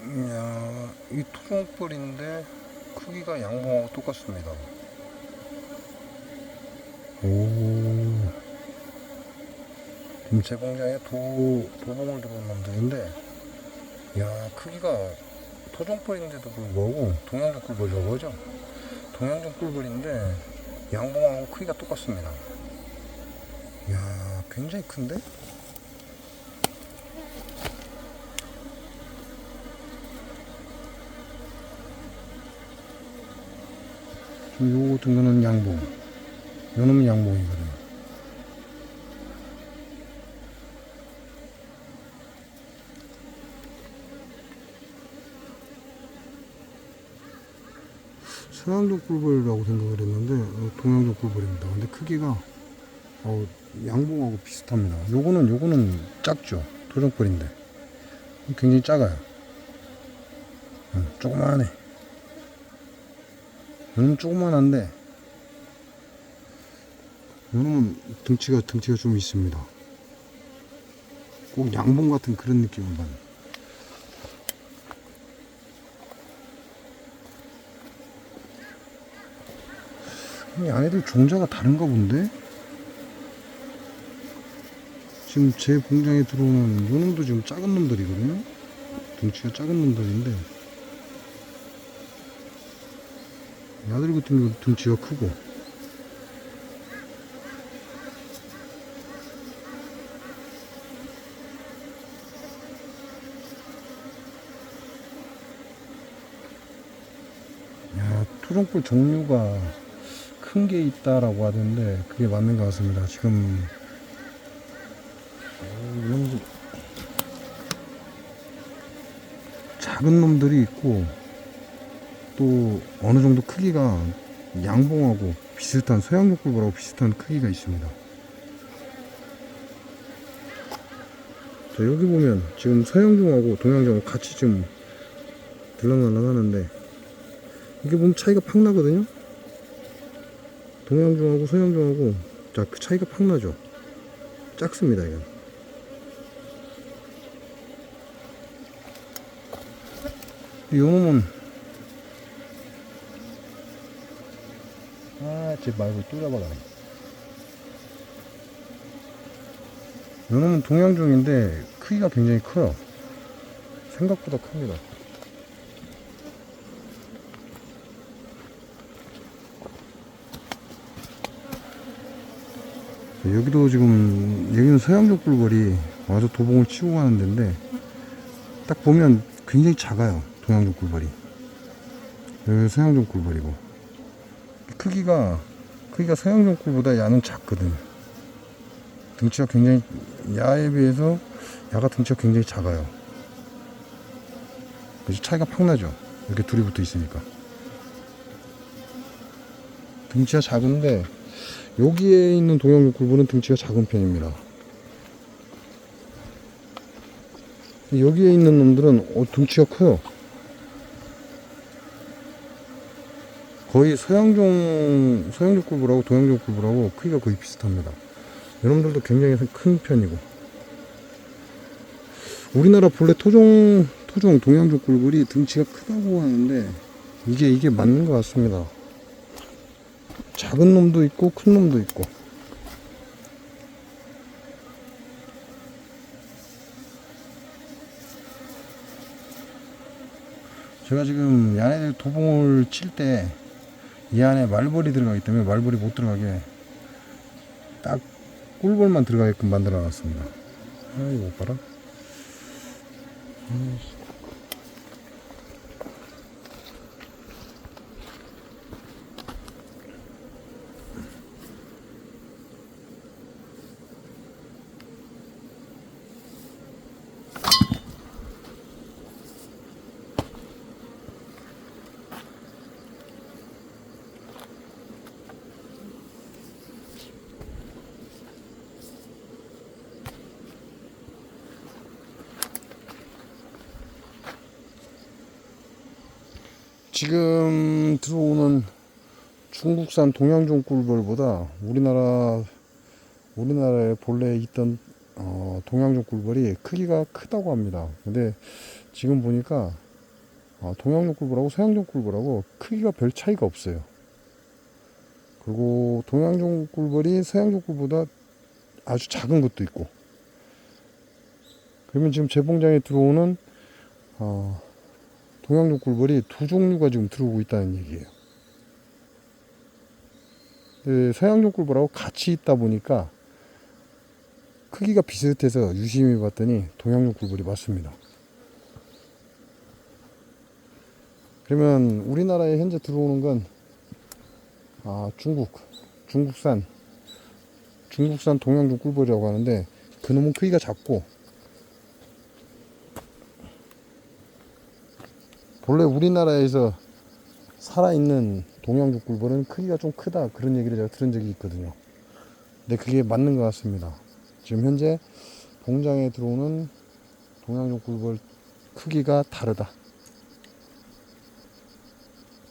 야, 이 토종벌인데 크기가 양봉하고 똑같습니다. 오. 지금 제 공장에 도, 도봉을 들어온 놈들인데, 야, 크기가 토종벌인데도 불구하고 동양종 꿀벌이라고 하죠? 동양종 꿀벌인데 양봉하고 크기가 똑같습니다. 야, 굉장히 큰데? 요 같은 거는 양봉. 요 놈은 양봉이거든요. 서양종 꿀벌이라고 생각을 했는데 어, 동양종 꿀벌입니다. 근데 크기가 어, 양봉하고 비슷합니다. 요거는 요거는 작죠. 토종벌인데 굉장히 작아요. 음, 조그만해. 요놈 조그만한데 요놈은 등치가 등치가 좀 있습니다. 꼭 양봉 같은 그런 느낌을 받는. 이 안에들 종자가 다른가 본데? 지금 제 공장에 들어오는 요 놈도 지금 작은 놈들이거든요? 등치가 작은 놈들인데 야들 같은 경우 등치가 크고. 야 토종꿀 종류가 큰 게 있다라고 하던데 그게 맞는 것 같습니다. 지금. 어, 작은 놈들이 있고 또 어느 정도 크기가 양봉하고 비슷한 서양육굴벌하고 비슷한 크기가 있습니다. 자, 여기 보면 지금 서양종하고 동양종하고 같이 좀 들락날락 하는데 이게 보면 차이가 팍 나거든요. 동양종하고 서양종하고 자 그 차이가 팍 나죠. 작습니다 이건. 이 놈은 아, 쟤 말고 또 잡아가. 요놈은 동양종인데 크기가 굉장히 커요. 생각보다 큽니다. 여기도 지금 여기는 서양종 꿀벌이 와서 도봉을 치고 가는 데인데 딱 보면 굉장히 작아요. 동양종 꿀벌이. 여기 서양종 꿀벌이고. 크기가 크기가 서양종 꿀보다 야는 작거든. 등치가 굉장히 야에 비해서 야가 등치가 굉장히 작아요. 그래서 차이가 팍 나죠. 이렇게 둘이 붙어 있으니까. 등치가 작은데 여기에 있는 동양종 꿀보는 등치가 작은 편입니다. 여기에 있는 놈들은 어, 등치가 커요. 거의 서양종 서양종 꿀벌하고 동양종 꿀벌하고 크기가 거의 비슷합니다. 여러분들도 굉장히 큰 편이고 우리나라 본래 토종 토종 동양종 꿀벌이 등치가 크다고 하는데 이게 이게 맞는 것 같습니다. 작은 놈도 있고 큰 놈도 있고 제가 지금 야네들 도봉을 칠 때 이 안에 말벌이 들어가기 때문에 말벌이 못 들어가게 딱 꿀벌만 들어가게끔 만들어 놨습니다. 아, 이거 못 봐라. 지금 들어오는 중국산 동양종 꿀벌보다 우리나라 우리나라에 본래 있던 어, 동양종 꿀벌이 크기가 크다고 합니다. 근데 지금 보니까 아, 동양종 꿀벌하고 서양종 꿀벌하고 크기가 별 차이가 없어요. 그리고 동양종 꿀벌이 서양종 꿀보다 아주 작은 것도 있고. 그러면 지금 제 봉장에 들어오는 어, 동양종 꿀벌이 두 종류가 지금 들어오고 있다는 얘기예요. 네, 서양종 꿀벌하고 같이 있다 보니까 크기가 비슷해서 유심히 봤더니 동양종 꿀벌이 맞습니다. 그러면 우리나라에 현재 들어오는 건 아, 중국, 중국산, 중국산 동양종 꿀벌이라고 하는데 그놈은 크기가 작고 본래 우리나라에서 살아있는 동양종 꿀벌은 크기가 좀 크다 그런 얘기를 제가 들은 적이 있거든요. 근데 그게 맞는 것 같습니다. 지금 현재 봉장에 들어오는 동양종 꿀벌 크기가 다르다.